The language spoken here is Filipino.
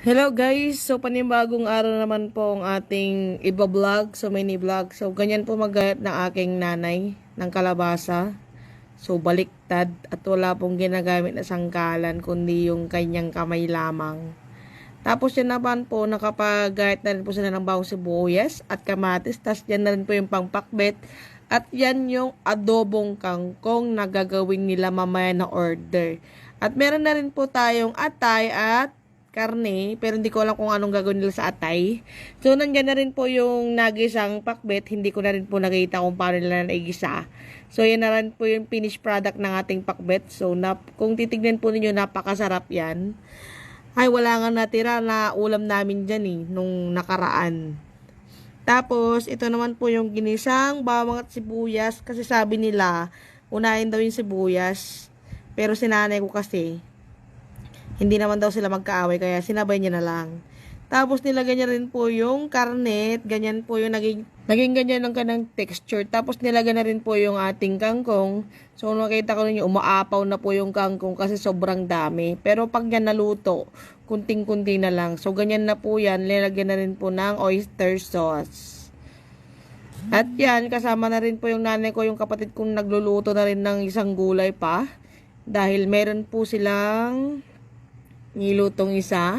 Hello guys! So panibagong araw naman po ang ating iba-vlog, so mini vlog. So ganyan po magayat ng aking nanay ng kalabasa. So baliktad at wala pong ginagamit na sangkalan kundi yung kanyang kamay lamang. Tapos yan naman po nakapagayat na rin po sila ng bawang sibuyas at kamatis. Tapos yan na rin po yung pangpakbet. At yan yung adobong kangkong na gagawin nila mamaya na order. At meron na rin po tayong atay at karne, pero hindi ko alam kung anong gagawin nila sa atay. So, nandiyan na rin po yung nagisang pakbet. Hindi ko na rin po nakita kung paano nila naigisa. So, yan na rin po yung finished product ng ating pakbet. So, nap kung titignan po ninyo, napakasarap yan. Ay, wala nga natira na ulam namin dyan eh, nung nakaraan. Tapos, ito naman po yung ginisang bawang at sibuyas. Kasi sabi nila, unahin daw yung sibuyas. Pero sinanay ko kasi, hindi naman daw sila magkaaway, kaya sinabay niya na lang. Tapos nilagay niya rin po yung karnet, ganyan po yung naging, naging ganyan ang kanang texture. Tapos nilagay na rin po yung ating kangkong. So nakita ko ninyo, umaapaw na po yung kangkong kasi sobrang dami. Pero pag yan naluto, kunting-kunti na lang. So ganyan na po yan, nilagyan na rin po ng oyster sauce. At yan, kasama na rin po yung nanay ko, yung kapatid kong nagluluto na rin ng isang gulay pa. Dahil meron po silang nilutong isa.